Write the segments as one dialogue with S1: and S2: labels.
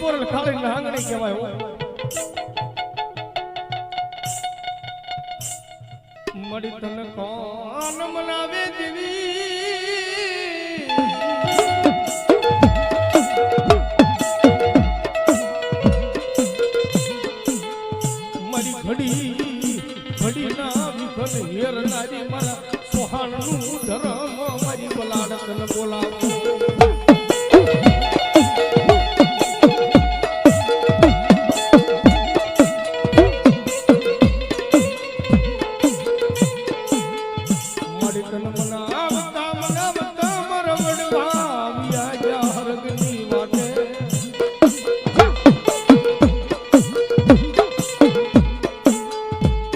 S1: મારી ટપોરલ ખાલી લાંગણી કહેવાય, હો. મળી તને કોણ મનાવે દેવી ઘડી ઘડી ના વિઘન હેરનારી મારા સોહાણનું ધર્મ મારી બલાડ તને બોલાવો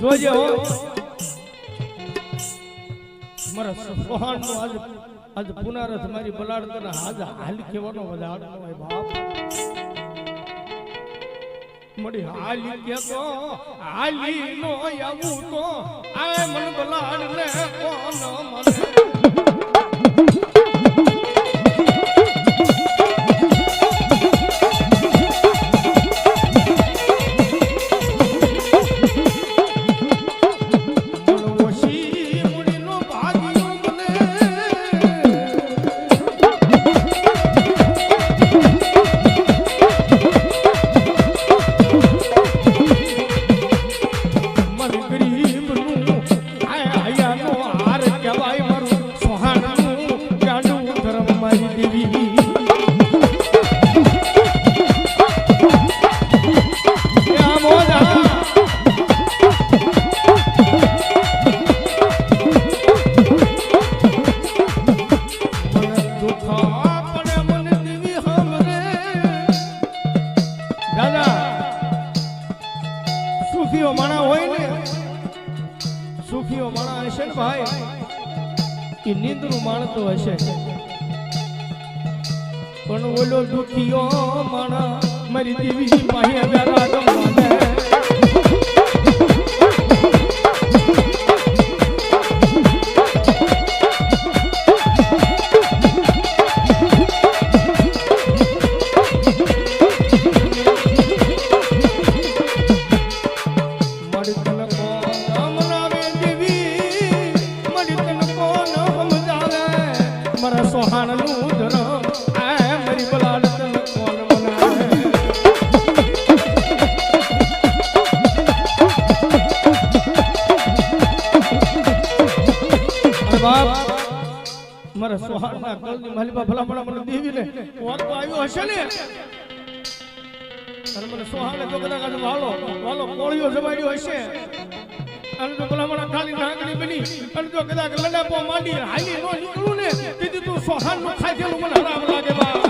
S1: જોજે હો. મારા સોહાણનો આજ આજ પુનરથ મારી બલાડ તને આજ હાલ કેવાનો વધાર ન બાપ મડી હાલી કે તો હાલી નો આવું તો આ મન બલાડ ને કોણ મને સુખીઓ માણા હોય ને સુખીઓ હશે ને ભાઈ એ માણતો હશે પણ ઓલો દુખીઓ માણા મારી દેવી માહી વેરા મારા સોહાણના કલની માલિકા ભલામણા મને દેવીને કોણ તો આવ્યો હશે ને? અને મને સોહાને તો કદાચ વાલો વાલો કોળીઓ જમાડ્યો હશે. અને તો ભલામણા ખાલી નાગણી બની. અને જો કદાચ લડાપો માંડી હાલી નો નીકળું ને. તેથી તું સોહાનનું ખાધેલું મને હરામ લાગે બા.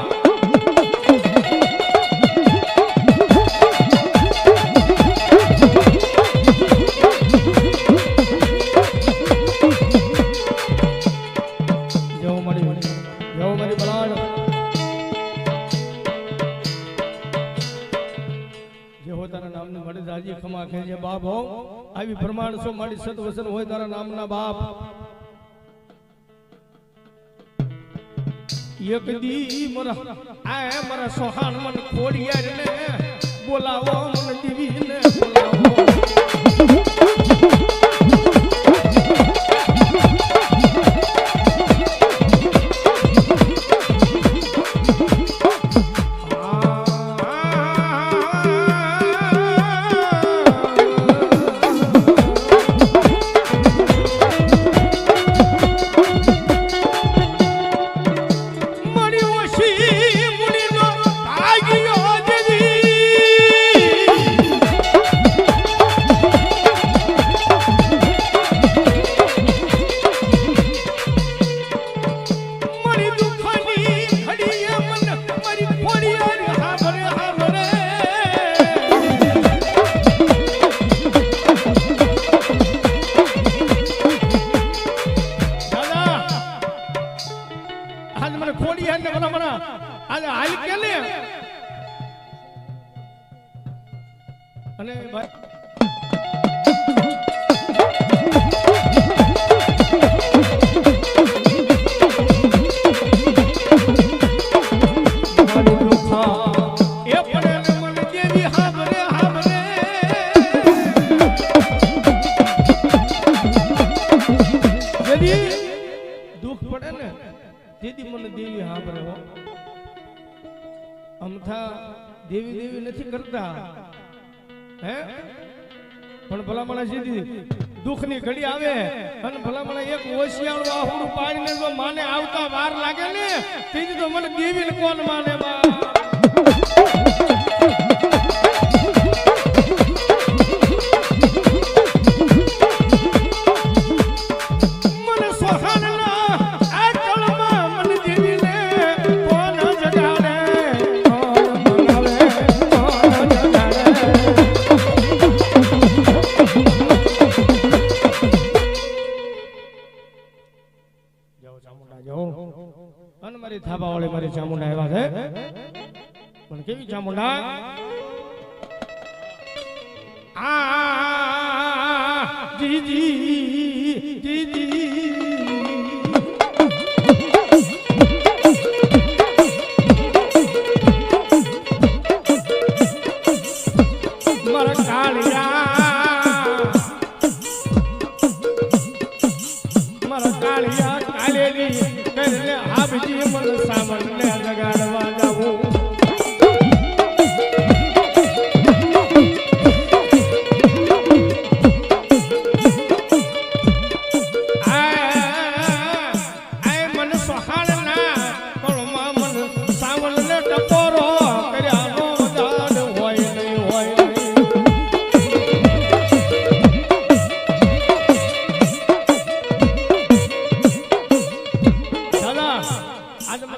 S1: રાજી ખમા ખેજે બાપ હો. આવી પ્રમાણ સો મારી સદવસન હોય તારા નામના બાપ? એક દી મરા આ મરા સોહાણ મન ખોડિયાર ને બોલાવો આજે હાલ કે અને ભાઈ કરતા હે? પણ ભલામણા સીધી દુઃખની ઘડી આવે અને ભલામણા એક ઓશિયાળું આહુડું પાડીને જો માને આવતા વાર લાગે ને? તીજ તો મને દેવી કોણ માને બા? પણ કેવી ચામુંડા આ જીજી જીજી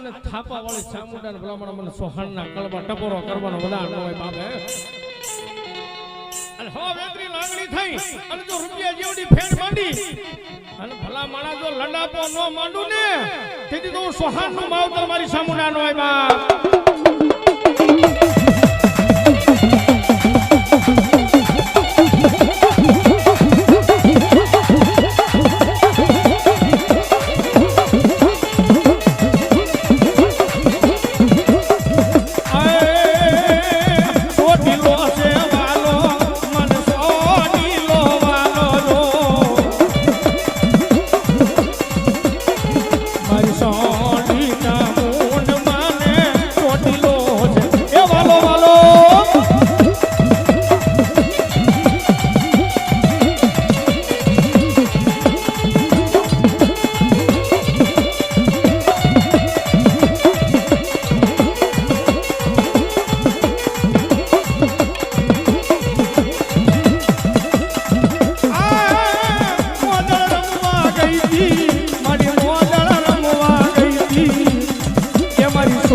S1: આજે મને થાપા વાળી ચામુંડા ને બ્રાહ્મણ મને સોહાણના કળમાં ટપોરો કરવાનો ન હોય બાપે. અને હો વેતરી લાગણી થઈ. અને જો રૂપિયા જેવડી ફેર માંડી. અને ભલા માણા જો લડાપો ન માંડું ને, તેથી તો હું સોહાણનું માવતર મારી સામુંડા નો હોય બાપ.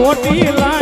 S1: રમવા ગઈ